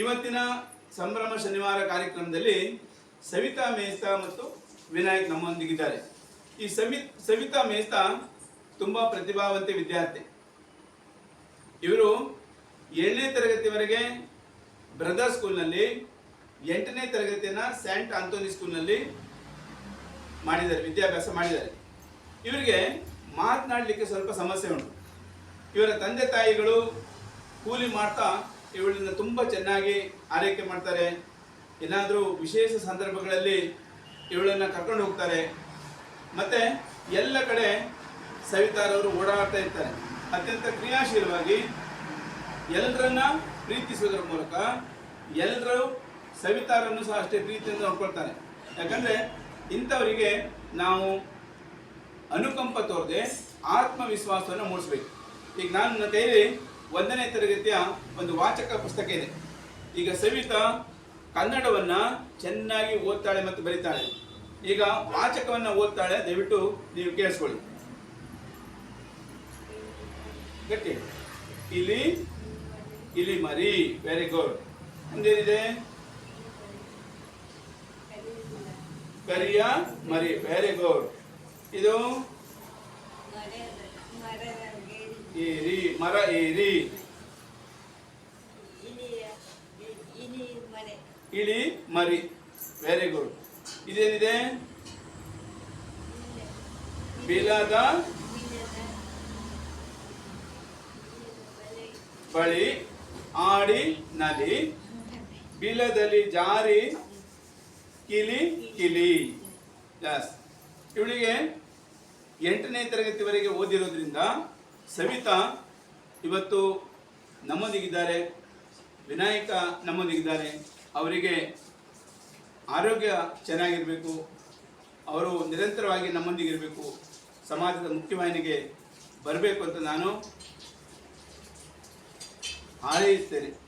ಇವತ್ತಿನ ಸಂಭ್ರಮ ಶನಿವಾರ ಕಾರ್ಯಕ್ರಮದಲ್ಲಿ ಸವಿತಾ ಮೇಸ್ತಾ ಮತ್ತು ವಿನಾಯಕ್ ನಮ್ಮೊಂದಿಗಿದ್ದಾರೆ. ಈ ಸವಿ, ಸವಿತಾ ಮೇಸ್ತಾ ತುಂಬ ಪ್ರತಿಭಾವಂತ ವಿದ್ಯಾರ್ಥಿ. ಇವರು ಏಳನೇ ತರಗತಿವರೆಗೆ ಬ್ರದರ್ ಸ್ಕೂಲ್ನಲ್ಲಿ, ಎಂಟನೇ ತರಗತಿಯನ್ನು ಸ್ಯಾಂಟ್ ಆಂಥೋನಿ ಸ್ಕೂಲ್ನಲ್ಲಿ ಮಾಡಿದ್ದಾರೆ, ವಿದ್ಯಾಭ್ಯಾಸ ಮಾಡಿದ್ದಾರೆ. ಇವರಿಗೆ ಮಾತನಾಡಲಿಕ್ಕೆ ಸ್ವಲ್ಪ ಸಮಸ್ಯೆ ಉಂಟು. ಇವರ ತಂದೆ ತಾಯಿಗಳು ಕೂಲಿ ಮಾಡ್ತಾ ಇವಳನ್ನ ತುಂಬ ಚೆನ್ನಾಗಿ ಆರೈಕೆ ಮಾಡ್ತಾರೆ. ಏನಾದರೂ ವಿಶೇಷ ಸಂದರ್ಭಗಳಲ್ಲಿ ಇವಳನ್ನು ಕರ್ಕೊಂಡು ಹೋಗ್ತಾರೆ. ಮತ್ತು ಎಲ್ಲ ಕಡೆ ಸವಿತಾರವರು ಓಡಾಡ್ತಾ ಇರ್ತಾರೆ. ಅತ್ಯಂತ ಕ್ರಿಯಾಶೀಲವಾಗಿ ಎಲ್ಲರನ್ನ ಪ್ರೀತಿಸುವುದರ ಮೂಲಕ ಎಲ್ಲರೂ ಸವಿತಾರನ್ನು ಸಹ ಅಷ್ಟೇ ಪ್ರೀತಿಯಿಂದ ನೋಡ್ಕೊಳ್ತಾರೆ. ಯಾಕಂದ್ರೆ ಇಂಥವರಿಗೆ ನಾವು ಅನುಕಂಪ ತೋರದೆ ಆತ್ಮವಿಶ್ವಾಸವನ್ನು ಮೂಡಿಸ್ಬೇಕು. ಈಗ ನಾನು ನನ್ನ ಕೈಲಿ ಒಂದನೇ ತರಗತಿಯ ಒಂದು ವಾಚಕ ಪುಸ್ತಕ ಇದೆ. ಈಗ ಸವಿತಾ ಕನ್ನಡವನ್ನ ಚೆನ್ನಾಗಿ ಓದ್ತಾಳೆ ಮತ್ತು ಬರೀತಾಳೆ. ಈಗ ವಾಚಕವನ್ನ ಓದ್ತಾಳೆ ದಯವಿಟ್ಟು ನೀವು ಕೇಳಿಸ್ಕೊಳ್ಳಿ. ಗಟ್ಟಿ. ಇಲ್ಲಿ ಇಲ್ಲಿ ಮರಿ ವೆರಿ ಗುಡ್ ಮುಂದೇನಿದೆ? ಕರಿಯ ಮರಿ ವೆರಿ ಗುಡ್ ಇದು? ಏರಿ. ಮರ ಏರಿ. ಇಳಿ ಮರಿ. Very good ಇದೇನಿದೆ? ಬಿಲದ ಬಳಿ ಆಡಿ ನಲಿ. ಬಿಲದಲ್ಲಿ ಜಾರಿ ಕಿಲಿ ಕಿಲಿ. ಎಸ್ ಇವಳಿಗೆ ಎಂಟನೇ ತರಗತಿವರೆಗೆ ಓದಿರೋದ್ರಿಂದ ಸವಿತಾ ಇವತ್ತು ನಮ್ಮೊಂದಿಗಿದ್ದಾರೆ ವಿನಾಯಕ ನಮ್ಮೊಂದಿಗಿದ್ದಾರೆ. ಅವರಿಗೆ ಆರೋಗ್ಯ ಚೆನ್ನಾಗಿರಬೇಕು. ಅವರು ನಿರಂತರವಾಗಿ ನಮ್ಮೊಂದಿಗಿರಬೇಕು. ಸಮಾಜದ ಮುಖ್ಯವಾಹಿನಿಗೆ ಬರಬೇಕು ಅಂತ ನಾನು ಹಾರೈಸ್ತೇನೆ